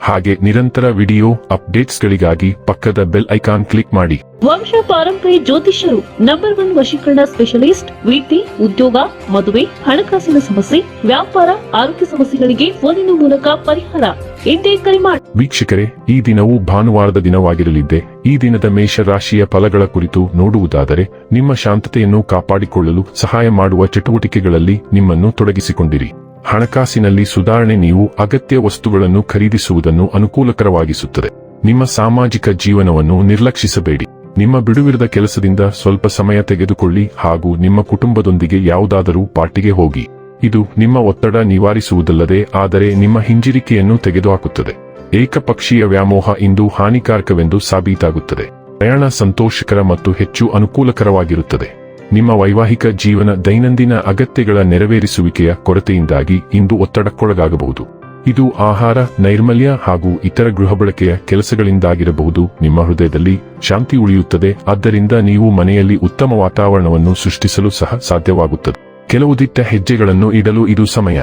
ಹಾಗೆ ನಿರಂತರ ವಿಡಿಯೋ ಅಪ್ಡೇಟ್ಸ್ಗಳಿಗಾಗಿ ಪಕ್ಕದ ಬೆಲ್ ಐಕಾನ್ ಕ್ಲಿಕ್ ಮಾಡಿ. ವಂಶ ಪಾರಂಪರಿ ಜ್ಯೋತಿಷ್ಯರು ನಂಬರ್ ಒನ್ ವಶೀಕರಣ ಸ್ಪೆಷಲಿಸ್ಟ್ ವೃತ್ತಿ ಉದ್ಯೋಗ ಮದುವೆ ಹಣಕಾಸಿನ ಸಮಸ್ಯೆ ವ್ಯಾಪಾರ ಆರೋಗ್ಯ ಸಮಸ್ಯೆಗಳಿಗೆ ಫೋನಿನ ಮೂಲಕ ಪರಿಹಾರ. ಎಂದೇ ಕರೆ ಮಾಡಿ ವೀಕ್ಷಕರೇ ಈ ದಿನವು ಭಾನುವಾರದ ದಿನವಾಗಿರಲಿದೆ ಈ ದಿನದ ಮೇಷ ರಾಶಿಯ ಫಲಗಳ ಕುರಿತು ನೋಡುವುದಾದರೆ ನಿಮ್ಮ ಶಾಂತತೆಯನ್ನು ಕಾಪಾಡಿಕೊಳ್ಳಲು ಸಹಾಯ ಮಾಡುವ ಚಟುವಟಿಕೆಗಳಲ್ಲಿ ನಿಮ್ಮನ್ನು ತೊಡಗಿಸಿಕೊಂಡಿರಿ. ಹಣಕಾಸಿನಲ್ಲಿ ಸುಧಾರಣೆ ನೀವು ಅಗತ್ಯ ವಸ್ತುಗಳನ್ನು ಖರೀದಿಸುವುದನ್ನು ಅನುಕೂಲಕರವಾಗಿಸುತ್ತದೆ. ನಿಮ್ಮ ಸಾಮಾಜಿಕ ಜೀವನವನ್ನು ನಿರ್ಲಕ್ಷಿಸಬೇಡಿ. ನಿಮ್ಮ ಬಿಡುವಿರದ ಕೆಲಸದಿಂದ ಸ್ವಲ್ಪ ಸಮಯ ತೆಗೆದುಕೊಳ್ಳಿ ಹಾಗೂ ನಿಮ್ಮ ಕುಟುಂಬದೊಂದಿಗೆ ಯಾವುದಾದರೂ ಪಾರ್ಟಿಗೆ ಹೋಗಿ. ಇದು ನಿಮ್ಮ ಒತ್ತಡ ನಿವಾರಿಸುವುದಲ್ಲದೆ ಆದರೆ ನಿಮ್ಮ ಹಿಂಜರಿಕೆಯನ್ನು ತೆಗೆದುಹಾಕುತ್ತದೆ. ಏಕಪಕ್ಷೀಯ ವ್ಯಾಮೋಹ ಇಂದು ಹಾನಿಕಾರಕವೆಂದು ಸಾಬೀತಾಗುತ್ತದೆ. ಪ್ರಯಾಣ ಸಂತೋಷಕರ ಮತ್ತು ಹೆಚ್ಚು ಅನುಕೂಲಕರವಾಗಿರುತ್ತದೆ. ನಿಮ್ಮ ವೈವಾಹಿಕ ಜೀವನ ದೈನಂದಿನ ಅಗತ್ಯಗಳ ನೆರವೇರಿಸುವಿಕೆಯ ಕೊರತೆಯಿಂದಾಗಿ ಇಂದು ಒತ್ತಡಕ್ಕೊಳಗಾಗಬಹುದು. ಇದು ಆಹಾರ, ನೈರ್ಮಲ್ಯ ಹಾಗೂ ಇತರ ಗೃಹ ಬಳಕೆಯ ಕೆಲಸಗಳಿಂದಾಗಿರಬಹುದು. ನಿಮ್ಮ ಹೃದಯದಲ್ಲಿ ಶಾಂತಿ ಉಳಿಯುತ್ತದೆ. ಆದ್ದರಿಂದ ನೀವು ಮನೆಯಲ್ಲಿ ಉತ್ತಮ ವಾತಾವರಣವನ್ನು ಸೃಷ್ಟಿಸಲು ಸಹ ಸಾಧ್ಯವಾಗುತ್ತದೆ. ಕೆಲವು ದಿಟ್ಟ ಹೆಜ್ಜೆಗಳನ್ನು ಇಡಲು ಇದು ಸಮಯ.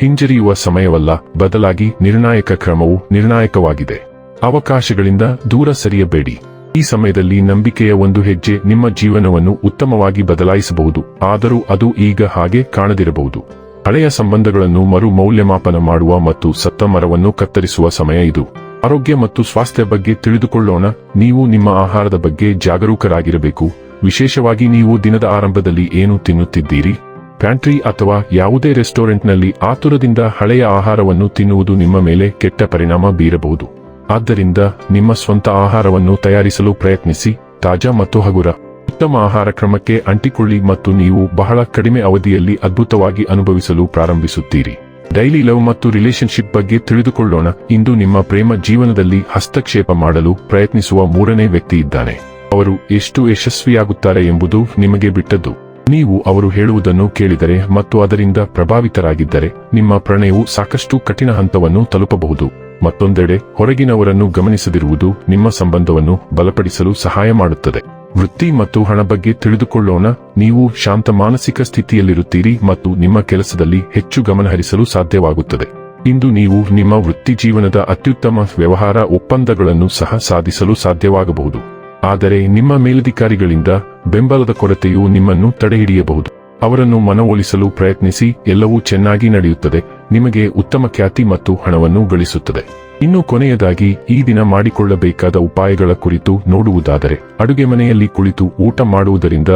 ಹಿಂಜರಿಯುವ ಸಮಯವಲ್ಲ. ಬದಲಾಗಿ ನಿರ್ಣಾಯಕ ಕ್ರಮವು ನಿರ್ಣಾಯಕವಾಗಿದೆ. ಅವಕಾಶಗಳಿಂದ ದೂರ ಸರಿಯಬೇಡಿ. ಈ ಸಮಯದಲ್ಲಿ ನಂಬಿಕೆಯ ಒಂದು ಹೆಜ್ಜೆ ನಿಮ್ಮ ಜೀವನವನ್ನು ಉತ್ತಮವಾಗಿ ಬದಲಾಯಿಸಬಹುದು. ಆದರೂ ಅದು ಈಗ ಹಾಗೆ ಕಾಣದಿರಬಹುದು. ಹಳೆಯ ಸಂಬಂಧಗಳನ್ನು ಮರು ಮೌಲ್ಯಮಾಪನ ಮಾಡುವ ಮತ್ತು ಸತ್ತ ಮರವನ್ನು ಕತ್ತರಿಸುವ ಸಮಯ ಇದು. ಆರೋಗ್ಯ ಮತ್ತು ಸ್ವಾಸ್ಥ್ಯ ಬಗ್ಗೆ ತಿಳಿದುಕೊಳ್ಳೋಣ. ನೀವು ನಿಮ್ಮ ಆಹಾರದ ಬಗ್ಗೆ ಜಾಗರೂಕರಾಗಿರಬೇಕು. ವಿಶೇಷವಾಗಿ ನೀವು ದಿನದ ಆರಂಭದಲ್ಲಿ ಏನು ತಿನ್ನುತ್ತಿದ್ದೀರಿ? ಪ್ಯಾಂಟ್ರಿ ಅಥವಾ ಯಾವುದೇ ರೆಸ್ಟೋರೆಂಟ್ನಲ್ಲಿ ಆತುರದಿಂದ ಹಳೆಯ ಆಹಾರವನ್ನು ತಿನ್ನುವುದು ನಿಮ್ಮ ಮೇಲೆ ಕೆಟ್ಟ ಪರಿಣಾಮ ಬೀರಬಹುದು. ಆದ್ದರಿಂದ ನಿಮ್ಮ ಸ್ವಂತ ಆಹಾರವನ್ನು ತಯಾರಿಸಲು ಪ್ರಯತ್ನಿಸಿ, ತಾಜಾ ಮತ್ತು ಹಗುರ. ಉತ್ತಮ ಆಹಾರ ಕ್ರಮಕ್ಕೆ ಅಂಟಿಕೊಳ್ಳಿ ಮತ್ತು ನೀವು ಬಹಳ ಕಡಿಮೆ ಅವಧಿಯಲ್ಲಿ ಅದ್ಭುತವಾಗಿ ಅನುಭವಿಸಲು ಪ್ರಾರಂಭಿಸುತ್ತೀರಿ. ಡೈಲಿ ಲವ್ ಮತ್ತು ರಿಲೇಶನ್ಶಿಪ್ ಬಗ್ಗೆ ತಿಳಿದುಕೊಳ್ಳೋಣ. ಇಂದು ನಿಮ್ಮ ಪ್ರೇಮ ಜೀವನದಲ್ಲಿ ಹಸ್ತಕ್ಷೇಪ ಮಾಡಲು ಪ್ರಯತ್ನಿಸುವ ಮೂರನೇ ವ್ಯಕ್ತಿ ಇದ್ದಾನೆ. ಅವರು ಎಷ್ಟು ಯಶಸ್ವಿಯಾಗುತ್ತಾರೆ ಎಂಬುದು ನಿಮಗೆ ಬಿಟ್ಟದ್ದು. ನೀವು ಅವರು ಹೇಳುವುದನ್ನು ಕೇಳಿದರೆ ಮತ್ತು ಅದರಿಂದ ಪ್ರಭಾವಿತರಾಗಿದ್ದರೆ, ನಿಮ್ಮ ಪ್ರಣಯವು ಸಾಕಷ್ಟು ಕಠಿಣ ಹಂತವನ್ನು ತಲುಪಬಹುದು. ಮತ್ತೊಂದೆಡೆ, ಹೊರಗಿನವರನ್ನು ಗಮನಿಸದಿರುವುದು ನಿಮ್ಮ ಸಂಬಂಧವನ್ನು ಬಲಪಡಿಸಲು ಸಹಾಯ ಮಾಡುತ್ತದೆ. ವೃತ್ತಿ ಮತ್ತು ಹಣ ಬಗ್ಗೆ ತಿಳಿದುಕೊಳ್ಳೋಣ. ನೀವು ಶಾಂತ ಮಾನಸಿಕ ಸ್ಥಿತಿಯಲ್ಲಿರುತ್ತೀರಿ ಮತ್ತು ನಿಮ್ಮ ಕೆಲಸದಲ್ಲಿ ಹೆಚ್ಚು ಗಮನಹರಿಸಲು ಸಾಧ್ಯವಾಗುತ್ತದೆ. ಇಂದು ನೀವು ನಿಮ್ಮ ವೃತ್ತಿ ಜೀವನದ ಅತ್ಯುತ್ತಮ ವ್ಯವಹಾರ ಒಪ್ಪಂದಗಳನ್ನು ಸಹ ಸಾಧಿಸಲು ಸಾಧ್ಯವಾಗಬಹುದು. ಆದರೆ ನಿಮ್ಮ ಮೇಲಧಿಕಾರಿಗಳಿಂದ ಬೆಂಬಲದ ಕೊರತೆಯು ನಿಮ್ಮನ್ನು ತಡೆಹಿಡಿಯಬಹುದು. ಅವರನ್ನು ಮನವೊಲಿಸಲು ಪ್ರಯತ್ನಿಸಿ, ಎಲ್ಲವೂ ಚೆನ್ನಾಗಿ ನಡೆಯುತ್ತದೆ. ನಿಮಗೆ ಉತ್ತಮ ಖ್ಯಾತಿ ಮತ್ತು ಹಣವನ್ನು ಗಳಿಸುತ್ತದೆ. ಇನ್ನು ಕೊನೆಯದಾಗಿ, ಈ ದಿನ ಮಾಡಿಕೊಳ್ಳಬೇಕಾದ ಉಪಾಯಗಳ ಕುರಿತು ನೋಡುವುದಾದರೆ, ಅಡುಗೆ ಮನೆಯಲ್ಲಿ ಕುಳಿತು ಊಟ ಮಾಡುವುದರಿಂದ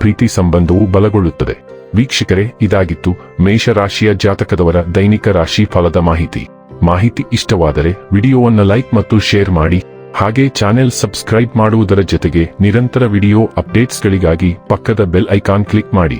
ಪ್ರೀತಿ ಸಂಬಂಧವು ಬಲಗೊಳ್ಳುತ್ತದೆ. ವೀಕ್ಷಕರೇ, ಇದಾಗಿತ್ತು ಮೇಷರಾಶಿಯ ಜಾತಕದವರ ದೈನಿಕ ರಾಶಿ ಫಲದ ಮಾಹಿತಿ. ಮಾಹಿತಿ ಇಷ್ಟವಾದರೆ ವಿಡಿಯೋವನ್ನು ಲೈಕ್ ಮತ್ತು ಶೇರ್ ಮಾಡಿ, ಹಾಗೆ ಚಾನೆಲ್ ಸಬ್ಸ್ಕ್ರೈಬ್ ಮಾಡುವುದರ ಜೊತೆಗೆ ನಿರಂತರ ವಿಡಿಯೋ ಅಪ್ಡೇಟ್ಸ್ಗಳಿಗಾಗಿ ಪಕ್ಕದ ಬೆಲ್ ಐಕಾನ್ ಕ್ಲಿಕ್ ಮಾಡಿ.